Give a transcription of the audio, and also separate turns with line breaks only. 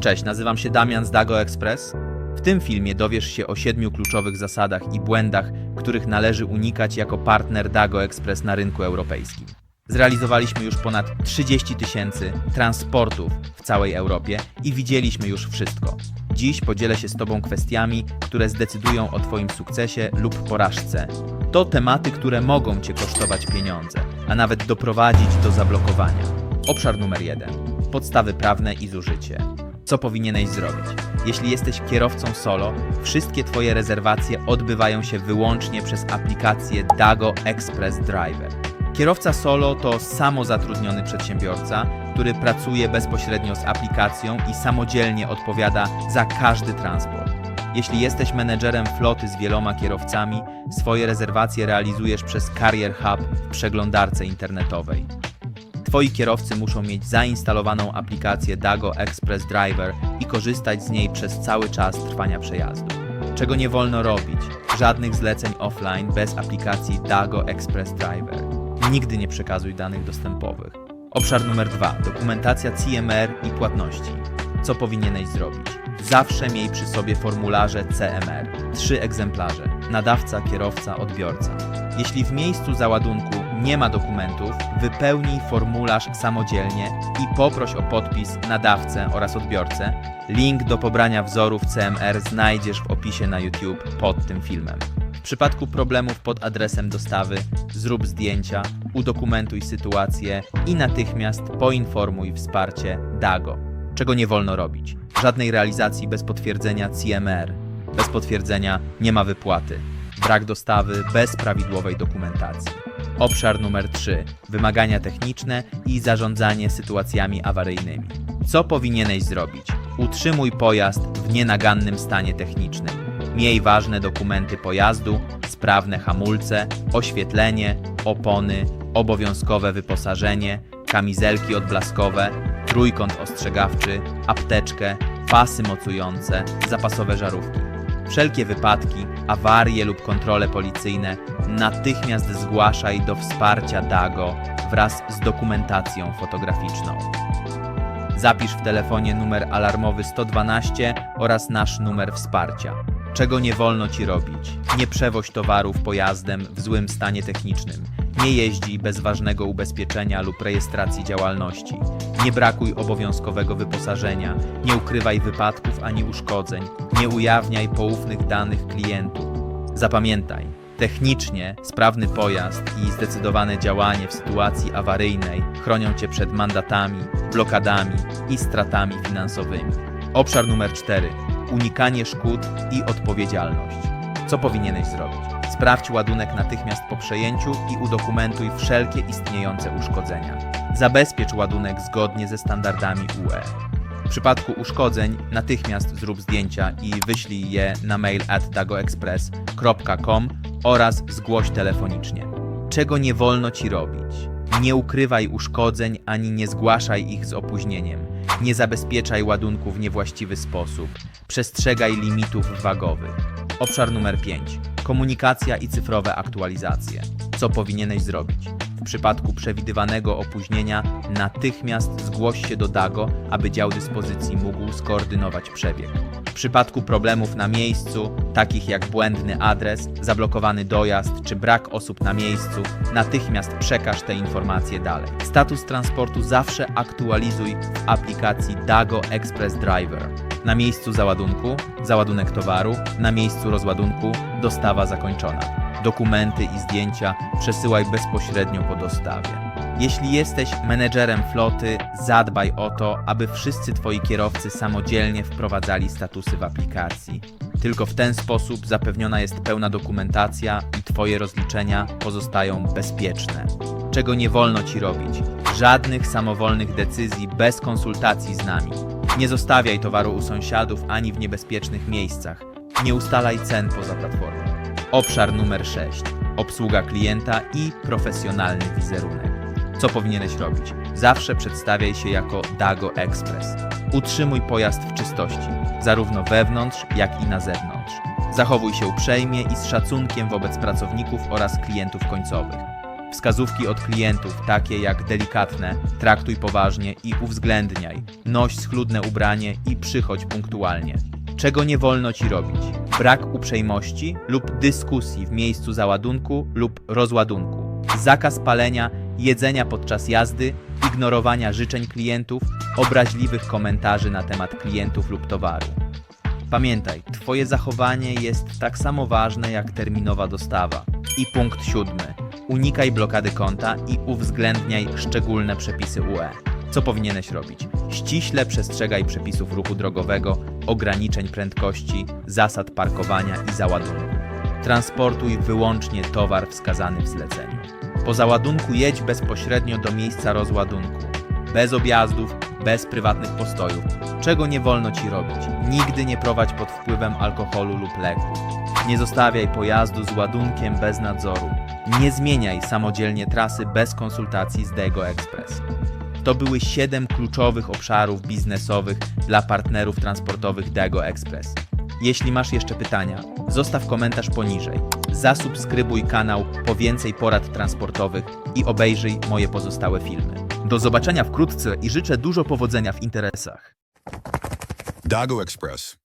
Cześć, nazywam się Damian z Dago Express. W tym filmie dowiesz się o siedmiu kluczowych zasadach i błędach, których należy unikać jako partner Dago Express na rynku europejskim. Zrealizowaliśmy już ponad 30 tysięcy transportów w całej Europie i widzieliśmy już wszystko. Dziś podzielę się z Tobą kwestiami, które zdecydują o Twoim sukcesie lub porażce. To tematy, które mogą Cię kosztować pieniądze, a nawet doprowadzić do zablokowania. Obszar numer jeden. Podstawy prawne i zużycie. Co powinieneś zrobić? Jeśli jesteś kierowcą solo, wszystkie Twoje rezerwacje odbywają się wyłącznie przez aplikację Dago Express Driver. Kierowca solo to samozatrudniony przedsiębiorca, który pracuje bezpośrednio z aplikacją i samodzielnie odpowiada za każdy transport. Jeśli jesteś menedżerem floty z wieloma kierowcami, swoje rezerwacje realizujesz przez Carrier Hub w przeglądarce internetowej. Twoi kierowcy muszą mieć zainstalowaną aplikację Dago Express Driver i korzystać z niej przez cały czas trwania przejazdu. Czego nie wolno robić? Żadnych zleceń offline bez aplikacji Dago Express Driver. Nigdy nie przekazuj danych dostępowych. Obszar numer 2. Dokumentacja CMR i płatności. Co powinieneś zrobić? Zawsze miej przy sobie formularze CMR. Trzy egzemplarze. Nadawca, kierowca, odbiorca. Jeśli w miejscu załadunku nie ma dokumentów, wypełnij formularz samodzielnie i poproś o podpis nadawcę oraz odbiorcę. Link do pobrania wzorów CMR znajdziesz w opisie na YouTube pod tym filmem. W przypadku problemów pod adresem dostawy, zrób zdjęcia, udokumentuj sytuację i natychmiast poinformuj wsparcie DAGO. Czego nie wolno robić? Żadnej realizacji bez potwierdzenia CMR. Bez potwierdzenia nie ma wypłaty. Brak dostawy bez prawidłowej dokumentacji. Obszar numer 3. Wymagania techniczne i zarządzanie sytuacjami awaryjnymi. Co powinieneś zrobić? Utrzymuj pojazd w nienagannym stanie technicznym. Miej ważne dokumenty pojazdu, sprawne hamulce, oświetlenie, opony, obowiązkowe wyposażenie, kamizelki odblaskowe, trójkąt ostrzegawczy, apteczkę, pasy mocujące, zapasowe żarówki. Wszelkie wypadki, awarie lub kontrole policyjne natychmiast zgłaszaj do wsparcia DAGO wraz z dokumentacją fotograficzną. Zapisz w telefonie numer alarmowy 112 oraz nasz numer wsparcia. Czego nie wolno ci robić? Nie przewoź towarów pojazdem w złym stanie technicznym. Nie jeździ bez ważnego ubezpieczenia lub rejestracji działalności. Nie brakuj obowiązkowego wyposażenia. Nie ukrywaj wypadków ani uszkodzeń. Nie ujawniaj poufnych danych klientów. Zapamiętaj, technicznie sprawny pojazd i zdecydowane działanie w sytuacji awaryjnej chronią Cię przed mandatami, blokadami i stratami finansowymi. Obszar numer 4. Unikanie szkód i odpowiedzialność. Co powinieneś zrobić? Sprawdź ładunek natychmiast po przejęciu i udokumentuj wszelkie istniejące uszkodzenia. Zabezpiecz ładunek zgodnie ze standardami UE. W przypadku uszkodzeń natychmiast zrób zdjęcia i wyślij je na mail at dagoexpress.com oraz zgłoś telefonicznie. Czego nie wolno Ci robić? Nie ukrywaj uszkodzeń ani nie zgłaszaj ich z opóźnieniem. Nie zabezpieczaj ładunku w niewłaściwy sposób. Przestrzegaj limitów wagowych. Obszar numer 5. Komunikacja i cyfrowe aktualizacje. Co powinieneś zrobić? W przypadku przewidywanego opóźnienia natychmiast zgłoś się do DAGO, aby dział dyspozycji mógł skoordynować przebieg. W przypadku problemów na miejscu, takich jak błędny adres, zablokowany dojazd czy brak osób na miejscu, natychmiast przekaż te informacje dalej. Status transportu zawsze aktualizuj w aplikacji DAGO Express Driver. Na miejscu załadunku, załadunek towaru, na miejscu rozładunku, dostawa zakończona. Dokumenty i zdjęcia przesyłaj bezpośrednio po dostawie. Jeśli jesteś menedżerem floty, zadbaj o to, aby wszyscy Twoi kierowcy samodzielnie wprowadzali statusy w aplikacji. Tylko w ten sposób zapewniona jest pełna dokumentacja i Twoje rozliczenia pozostają bezpieczne. Czego nie wolno Ci robić? Żadnych samowolnych decyzji bez konsultacji z nami. Nie zostawiaj towaru u sąsiadów ani w niebezpiecznych miejscach. Nie ustalaj cen poza platformą. Obszar numer 6. Obsługa klienta i profesjonalny wizerunek. Co powinieneś robić? Zawsze przedstawiaj się jako Dago Express. Utrzymuj pojazd w czystości, zarówno wewnątrz, jak i na zewnątrz. Zachowuj się uprzejmie i z szacunkiem wobec pracowników oraz klientów końcowych. Wskazówki od klientów, takie jak delikatne, traktuj poważnie i uwzględniaj, noś schludne ubranie i przychodź punktualnie. Czego nie wolno ci robić? Brak uprzejmości lub dyskusji w miejscu załadunku lub rozładunku. Zakaz palenia, jedzenia podczas jazdy, ignorowania życzeń klientów, obraźliwych komentarzy na temat klientów lub towaru. Pamiętaj, Twoje zachowanie jest tak samo ważne jak terminowa dostawa. I punkt siódmy. Unikaj blokady konta i uwzględniaj szczególne przepisy UE. Co powinieneś robić? Ściśle przestrzegaj przepisów ruchu drogowego, ograniczeń prędkości, zasad parkowania i załadunku. Transportuj wyłącznie towar wskazany w zleceniu. Po załadunku jedź bezpośrednio do miejsca rozładunku. Bez objazdów, bez prywatnych postojów. Czego nie wolno ci robić? Nigdy nie prowadź pod wpływem alkoholu lub leków. Nie zostawiaj pojazdu z ładunkiem bez nadzoru. Nie zmieniaj samodzielnie trasy bez konsultacji z Dego Express. To były 7 kluczowych obszarów biznesowych dla partnerów transportowych Dago Express. Jeśli masz jeszcze pytania, zostaw komentarz poniżej. Zasubskrybuj kanał po więcej porad transportowych i obejrzyj moje pozostałe filmy. Do zobaczenia wkrótce i życzę dużo powodzenia w interesach.
Dago Express.